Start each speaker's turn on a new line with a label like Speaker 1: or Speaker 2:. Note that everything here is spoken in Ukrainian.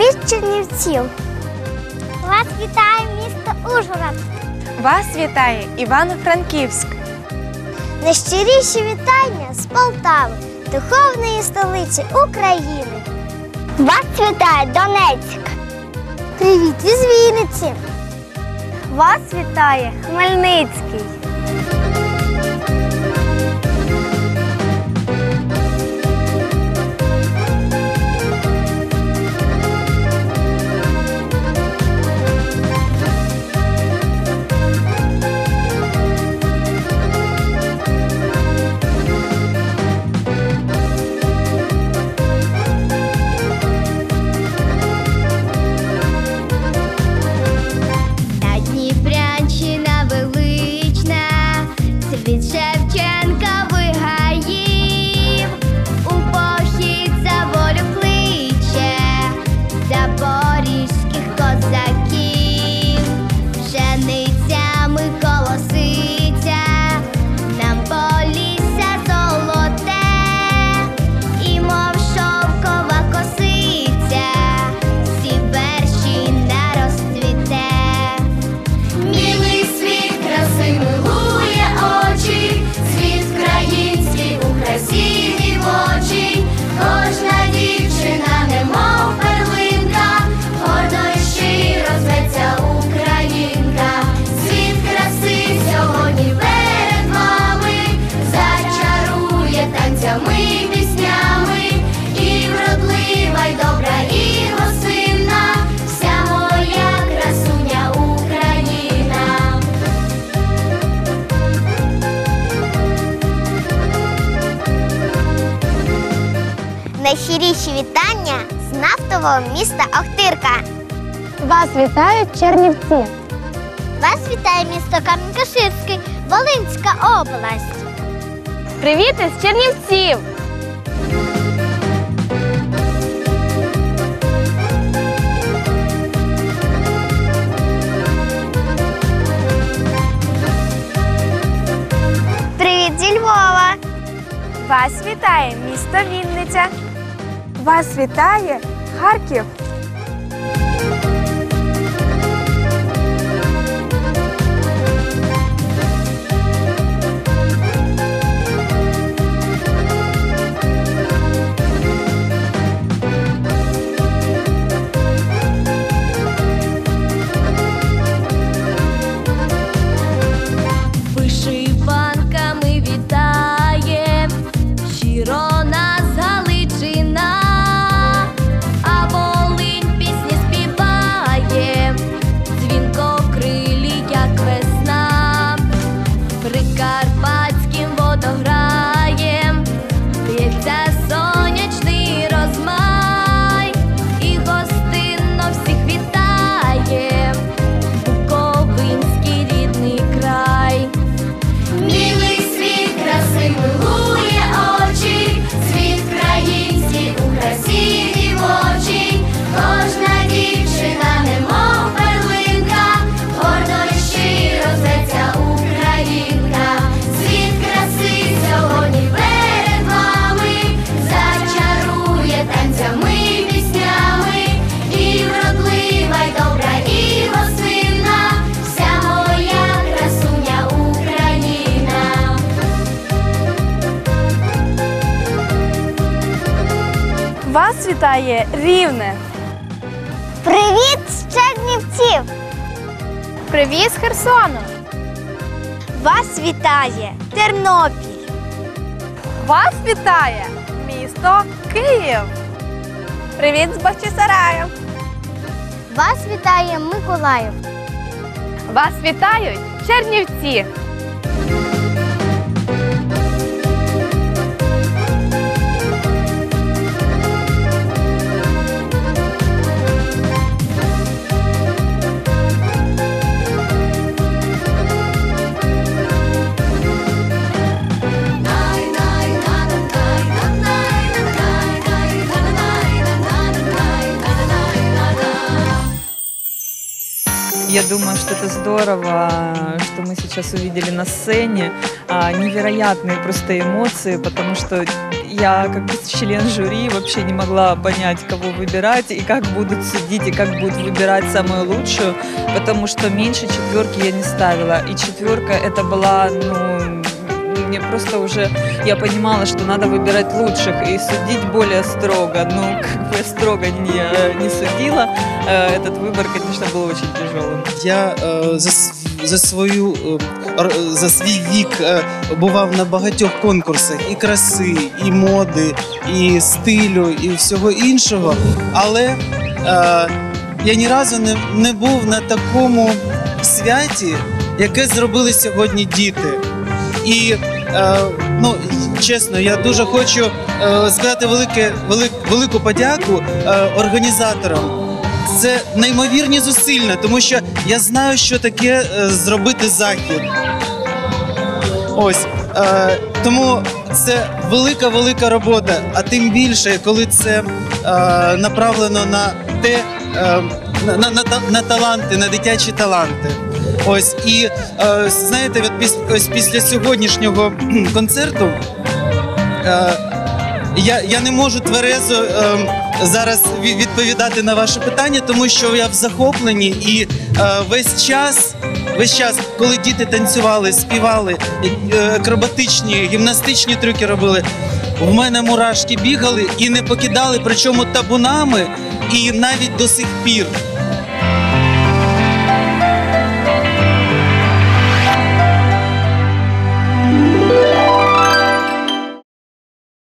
Speaker 1: Чернівців. Вас вітає місто Ужгород.
Speaker 2: Вас вітає Івано-Франківськ.
Speaker 1: Найщиріші вітання з Полтави, духовної столиці України. Вас вітає Донецьк. Привіт із Вінниці. Вас вітає Хмельницький.
Speaker 3: світ Шевченка
Speaker 1: Найщиріші вітання з нафтового міста Охтирка.
Speaker 2: Вас вітають Чернівці.
Speaker 1: Вас вітає місто Кам'янка-Ширський, Волинська область.
Speaker 2: Привіт із Чернівців.
Speaker 1: Привіт зі Львова.
Speaker 2: Вас вітає місто Вінниця. Вас вітає Харків.
Speaker 3: Вітає
Speaker 2: Рівне.
Speaker 1: Привіт з Чернівців.
Speaker 2: Привіт з Херсону.
Speaker 1: Вас вітає Тернопіль.
Speaker 2: Вас вітає місто Київ. Привіт з Бахчисараю.
Speaker 1: Вас вітає Миколаїв.
Speaker 2: Вас вітають Чернівці.
Speaker 4: Я думаю, что это здорово, что мы сейчас увидели на сцене. А, Невероятные просто эмоции, потому что я как член жюри вообще не могла понять, кого выбирать и как будут судить, и как будут выбирать самую лучшую, потому что меньше четверки я не ставила. И четверка это была, ну, мне просто уже, я понимала, что надо выбирать лучших и судить более строго. Ну, как бы я строго не, не судила. Э, Этот выбор, конечно, был очень тяжелым.
Speaker 5: Я е, за, с- за свою е, ор- за свій вік е, бував на багатьох конкурсах і краси, і моди, і стилю, і всього іншого. Але е, я ні разу не, не був на такому святі, яке зробили сьогодні діти. І е, ну, чесно, я дуже хочу е, сказати велике, велик, велику подяку е, організаторам. Це неймовірні зусилля, тому що я знаю, що таке е, зробити захід. Ось е, тому це велика велика робота. А тим більше, коли це е, направлено на те, е, на, на, на, на таланти, на дитячі таланти. Ось і е, знаєте, от піс, ось після сьогоднішнього концерту. Е, я, я не можу тверезо е, зараз відповідати на ваше питання, тому що я в захопленні і весь час, весь час, коли діти танцювали, співали, акробатичні, гімнастичні трюки робили, в мене мурашки бігали і не покидали, причому табунами, і навіть до сих пір.